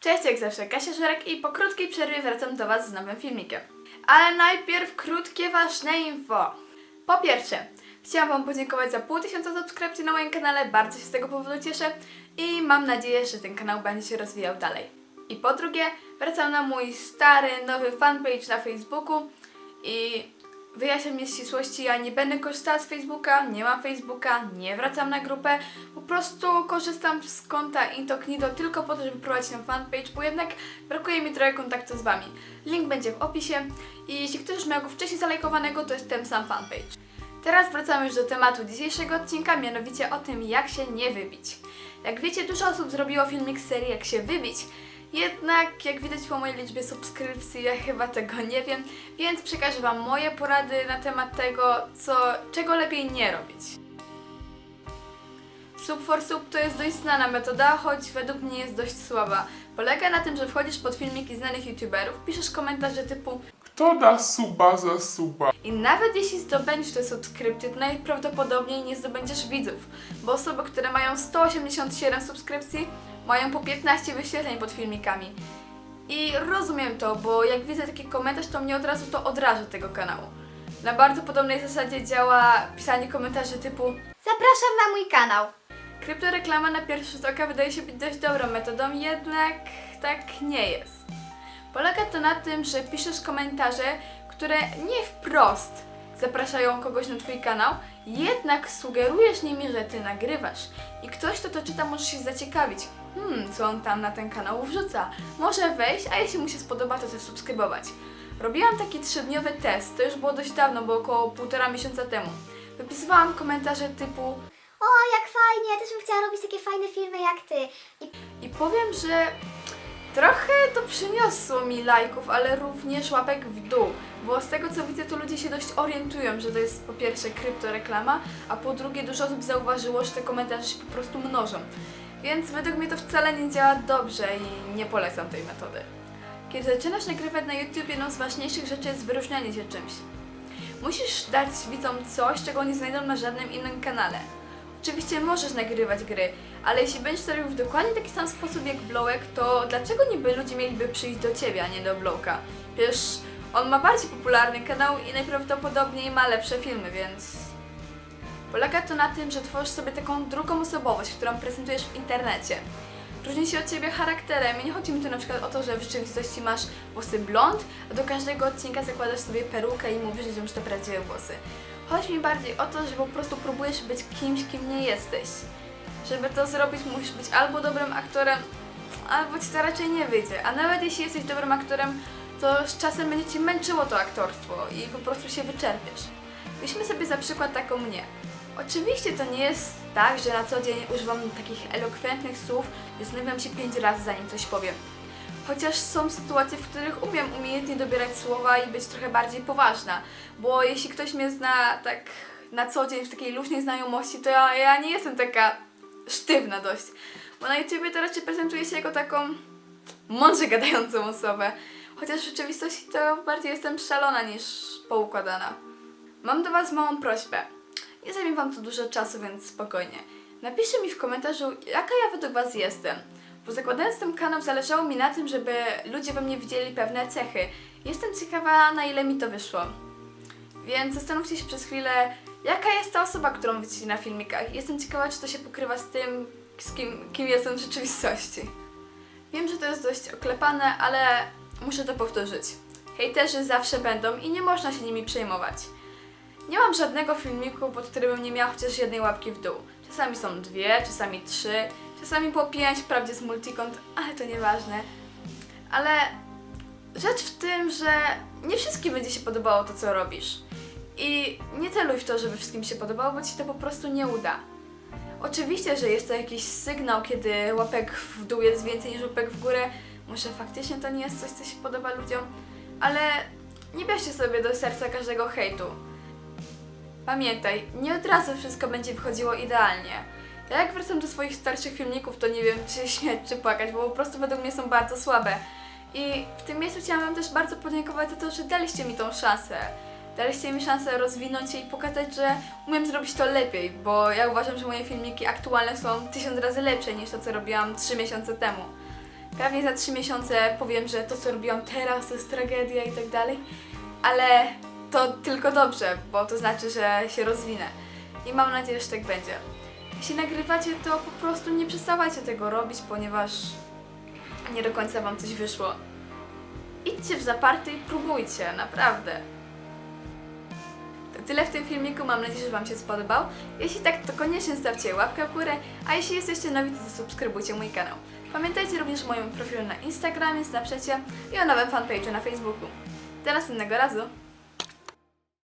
Cześć, jak zawsze, Kasia Żurek i po krótkiej przerwie wracam do Was z nowym filmikiem. Ale najpierw krótkie ważne info. Po pierwsze, chciałam Wam podziękować za pół tysiąca subskrypcji na moim kanale, bardzo się z tego powodu cieszę i mam nadzieję, że ten kanał będzie się rozwijał dalej. I po drugie, wracam na mój stary, nowy fanpage na Facebooku i wyjaśniam nieścisłości, ja nie będę korzystała z Facebooka, nie mam Facebooka, nie wracam na grupę, po prostu korzystam z konta Incognito tylko po to, żeby prowadzić ten fanpage, bo jednak brakuje mi trochę kontaktu z Wami. Link będzie w opisie i jeśli ktoś już miał go wcześniej zalajkowanego, to jest ten sam fanpage. Teraz wracamy już do tematu dzisiejszego odcinka, mianowicie o tym, jak się nie wybić. Jak wiecie, dużo osób zrobiło filmik z serii Jak się wybić, jednak jak widać po mojej liczbie subskrypcji, ja chyba tego nie wiem, więc przekażę Wam moje porady na temat tego, co, czego lepiej nie robić. Sub for sub to jest dość znana metoda, choć według mnie jest dość słaba. Polega na tym, że wchodzisz pod filmiki znanych youtuberów, piszesz komentarze typu Kto da suba za suba? i nawet jeśli zdobędziesz te subskrypcje, to najprawdopodobniej nie zdobędziesz widzów, bo osoby, które mają 187 subskrypcji, mają po 15 wyświetleń pod filmikami. I rozumiem to, bo jak widzę taki komentarz, to mnie od razu to odraża tego kanału. Na bardzo podobnej zasadzie działa pisanie komentarzy typu Zapraszam na mój kanał. Kryptoreklama na pierwszy rzut oka wydaje się być dość dobrą metodą, jednak tak nie jest. Polega to na tym, że piszesz komentarze, które nie wprost zapraszają kogoś na Twój kanał, jednak sugerujesz nimi, że Ty nagrywasz. I ktoś, kto to czyta, może się zaciekawić. Hmm, co on tam na ten kanał wrzuca? Może wejść, a jeśli mu się spodoba, to zasubskrybować. Robiłam taki trzydniowy test, to już było dość dawno, bo około półtora miesiąca temu. Wypisywałam komentarze typu O, jak fajnie, ja też bym chciała robić takie fajne filmy jak ty. I I powiem, że trochę to przyniosło mi lajków, ale również łapek w dół. Bo z tego co widzę, to ludzie się dość orientują, że to jest po pierwsze kryptoreklama, a po drugie dużo osób zauważyło, że te komentarze się po prostu mnożą. Więc według mnie to wcale nie działa dobrze i nie polecam tej metody. Kiedy zaczynasz nagrywać na YouTube, jedną z ważniejszych rzeczy jest wyróżnianie się czymś. Musisz dać widzom coś, czego nie znajdą na żadnym innym kanale. Oczywiście możesz nagrywać gry, ale jeśli będziesz to robił w dokładnie taki sam sposób jak Blowek, to dlaczego niby ludzie mieliby przyjść do ciebie, a nie do Blowka? Przecież on ma bardziej popularny kanał i najprawdopodobniej ma lepsze filmy, więc... Polega to na tym, że tworzysz sobie taką drugą osobowość, którą prezentujesz w internecie. Różni się od ciebie charakterem i nie chodzi mi tu na przykład o to, że w rzeczywistości masz włosy blond, a do każdego odcinka zakładasz sobie perukę i mówisz, że masz te prawdziwe włosy. Chodzi mi bardziej o to, że po prostu próbujesz być kimś, kim nie jesteś. Żeby to zrobić, musisz być albo dobrym aktorem, albo ci to raczej nie wyjdzie. A nawet jeśli jesteś dobrym aktorem, to z czasem będzie cię męczyło to aktorstwo i po prostu się wyczerpiesz. Weźmy sobie za przykład taką mnie. Oczywiście to nie jest tak, że na co dzień używam takich elokwentnych słów i zastanawiam się pięć razy zanim coś powiem. Chociaż są sytuacje, w których umiem umiejętnie dobierać słowa i być trochę bardziej poważna. Bo jeśli ktoś mnie zna tak na co dzień w takiej luźnej znajomości, to ja, ja nie jestem taka sztywna dość. Bo na YouTubie to raczej prezentuję się jako taką mądrze gadającą osobę. Chociaż w rzeczywistości to bardziej jestem szalona niż poukładana. Mam do Was małą prośbę. Nie zajmie Wam to dużo czasu, więc spokojnie. Napiszcie mi w komentarzu, jaka ja według Was jestem. Bo zakładając ten kanał zależało mi na tym, żeby ludzie we mnie widzieli pewne cechy. Jestem ciekawa, na ile mi to wyszło. Więc zastanówcie się przez chwilę, jaka jest ta osoba, którą widzicie na filmikach. Jestem ciekawa, czy to się pokrywa z tym, z kim, kim jestem w rzeczywistości. Wiem, że to jest dość oklepane, ale muszę to powtórzyć. Hejterzy zawsze będą i nie można się nimi przejmować. Nie mam żadnego filmiku, pod którym nie miała chociaż jednej łapki w dół. Czasami są dwie, czasami trzy, czasami po pięć, wprawdzie z multikont, ale to nieważne. Ale rzecz w tym, że nie wszystkim będzie się podobało to, co robisz. I nie celuj w to, żeby wszystkim się podobało, bo ci to po prostu nie uda. Oczywiście, że jest to jakiś sygnał, kiedy łapek w dół jest więcej niż łapek w górę. Może faktycznie to nie jest coś, co się podoba ludziom, ale nie bierzcie sobie do serca każdego hejtu. Pamiętaj, nie od razu wszystko będzie wychodziło idealnie. Ja jak wracam do swoich starszych filmików, to nie wiem, czy śmiać, czy płakać, bo po prostu według mnie są bardzo słabe. I w tym miejscu chciałam Wam też bardzo podziękować za to, że daliście mi tą szansę. Daliście mi szansę rozwinąć się i pokazać, że umiem zrobić to lepiej, bo ja uważam, że moje filmiki aktualne są tysiąc razy lepsze niż to, co robiłam 3 miesiące temu. Pewnie za 3 miesiące powiem, że to co robiłam teraz to jest tragedia i tak dalej, ale to tylko dobrze, bo to znaczy, że się rozwinę. I mam nadzieję, że tak będzie. Jeśli nagrywacie, to po prostu nie przestawajcie tego robić, ponieważ nie do końca Wam coś wyszło. Idźcie w zaparty i próbujcie, naprawdę. To tyle w tym filmiku, mam nadzieję, że Wam się spodobał. Jeśli tak, to koniecznie stawcie łapkę w górę, a jeśli jesteście nowi, to subskrybujcie mój kanał. Pamiętajcie również o moim profilu na Instagramie, Snapchacie i o nowym fanpage'u na Facebooku. Do następnego razu!